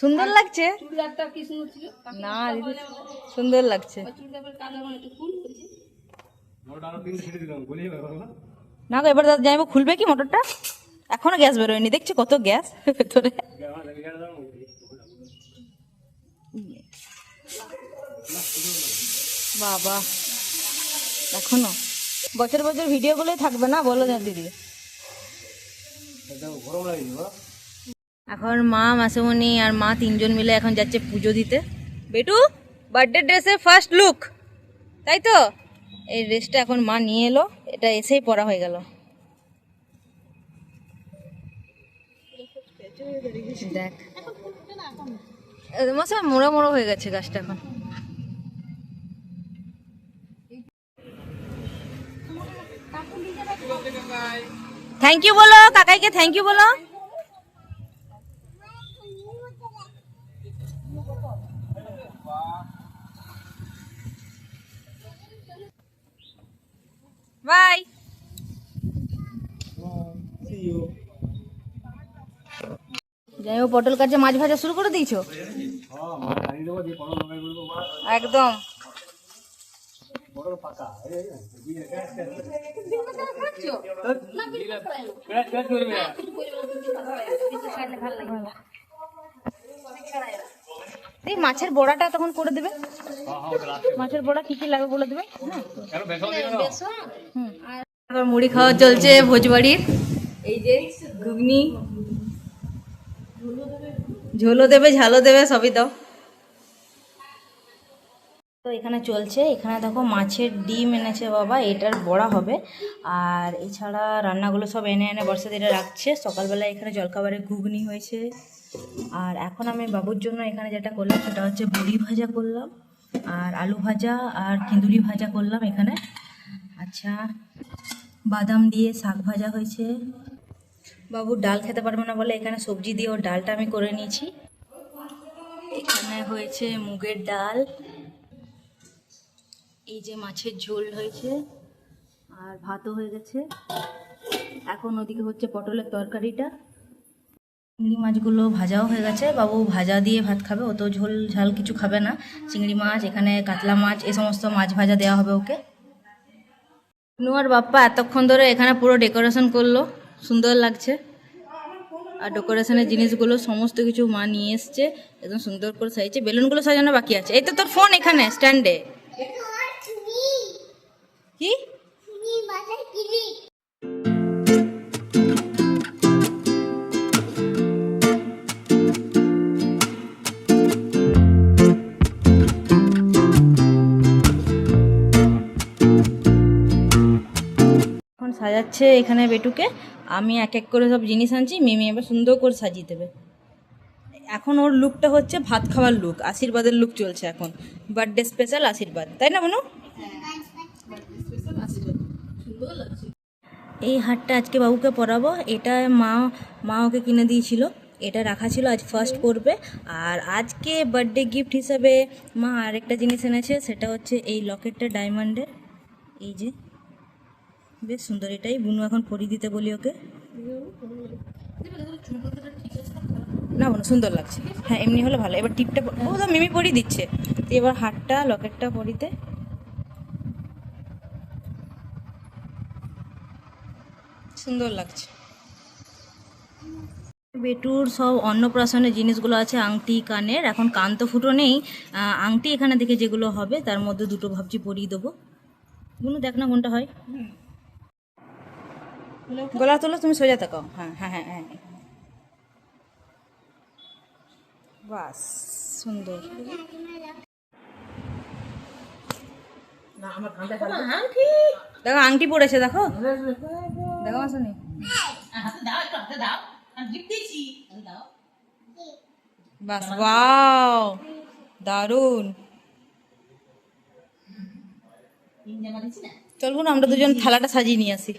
সুন্দর লাগছে। না সুন্দর লাগছে। না গো এবার দাদা যাইবো খুলবে কি মোটরটা? এখনও গ্যাস বেরোয়নি দেখছি কত গ্যাস ভেতরে। বাবা এখনও। বছর বছর ভিডিওগুলোই থাকবে না? বলো না এখন মা, মাসেমণি আর মা তিনজন মিলে এখন যাচ্ছে পুজো দিতে। বেটু বার্থডে ড্রেসের ফার্স্ট লুক তাই তো? এই ড্রেসটা এখন মা নিয়ে এলো, এটা এসেই পরা হয়ে গেল। দেখ। মশা মোড়া মোড়া হয়ে গেছে গাছটা এখন। থ্যাংক ইউ বলো কাকাইকে থ্যাংক ইউ বলো। বাই যাই হোক পটল কাটছে মাছ ভাজা শুরু করে দিয়েছ? একদম। এই মাছের বড়াটা তখন করে দেবে। মাছের বড়া কি কি লাগবে বলে দেবে। হুম। মুড়ি খাওয়া চলছে ভোজবাড়ির। এই যে ঘুগনি। ঝোলও দেবে ঝালও দেবে সবই দাও। তো এখানে চলছে। এখানে দেখো মাছের ডিম এনেছে বাবা, এটার বড়া হবে। আর এছাড়া রান্নাগুলো সব এনে এনে বর্ষা দিনে রাখছে। সকালবেলা এখানে জলখাবারে ঘুগনি হয়েছে। আর এখন আমি বাবুর জন্য এখানে যেটা করলাম সেটা হচ্ছে বড়ি ভাজা করলাম। আর আলু ভাজা আর কিঁদুরি ভাজা করলাম এখানে। আচ্ছা বাদাম দিয়ে শাক ভাজা হয়েছে। বাবু ডাল খেতে পারবে না বলে এখানে সবজি দিয়ে ওর ডালটা আমি করে নিয়েছি। এখানে হয়েছে মুগের ডাল। এই যে মাছের ঝোল হয়েছে আর ভাতও হয়ে গেছে। এখন ওদিকে হচ্ছে পটলের তরকারিটা। চিংড়ি মাছগুলো ভাজাও হয়ে গেছে। বাবু ভাজা দিয়ে ভাত খাবে, ও তো ঝোল ঝাল কিছু খাবে না। চিংড়ি মাছ, এখানে কাতলা মাছ, এ সমস্ত মাছ ভাজা দেওয়া হবে ওকে। নুয়ার বাপ্পা এতক্ষণ ধরে এখানে পুরো ডেকোরেশন করল। সুন্দর লাগছে। আর ডেকোরেশনের জিনিসগুলো সমস্ত কিছু মা নিয়ে এসছে। একদম সুন্দর করে সাজিয়েছে। বেলুনগুলো সাজানো বাকি আছে। এই তো তোর ফোন এখানে, স্ট্যান্ডে। কি? এখন সাজাচ্ছে এখানে বেটুকে। আমি এক এক করে সব জিনিস আনছি মিমি এবার সুন্দর করে সাজিয়ে দেবে। এখন ওর লুকটা হচ্ছে ভাত খাওয়ার লুক আশীর্বাদের লুক চলছে এখন। বার্থডে স্পেশাল আশীর্বাদ তাই না বনু এই হারটা আজকে বাবুকে পরাবো। এটা মা মা ওকে কিনে দিয়েছিল। এটা রাখা ছিল আজ ফার্স্ট পরবে। আর আজকে বার্থডে গিফট হিসাবে মা আরেকটা জিনিস এনেছে, সেটা হচ্ছে এই লকেটটা ডায়মন্ডের এই যে, বেশ সুন্দর এটাই। বুনু এখন পরিয়ে দিতে বলি ওকে। না বোনো, সুন্দর লাগছে। হ্যাঁ এমনি হলে ভালো। এবার টিপটা ও তো মিমি পরিয়ে দিচ্ছে। এবার হারটা লকেটটা পরিতে সুন্দর লাগছে। বেটুর সব অন্নপ্রাশনের জিনিসগুলো আছে আংটি কানের। এখন কান তো ফুটো নেই। আংটি এখানে দেখে যেগুলো হবে তার মধ্যে দুটো ভাবছি পরিয়ে দেবো। বুনু দেখ না কোনটা হয়। গলা তোলো তুমি সোজা তাকাও। হ্যাঁ হ্যাঁ হ্যাঁ হ্যাঁ। বাস সুন্দর। দেখো আংটি। পড়েছে দেখো। দেখো আসনি। বাস ওয়াও দারুণ চলবো না? আমরা দুজন থালাটা সাজিয়ে নিয়ে আসি।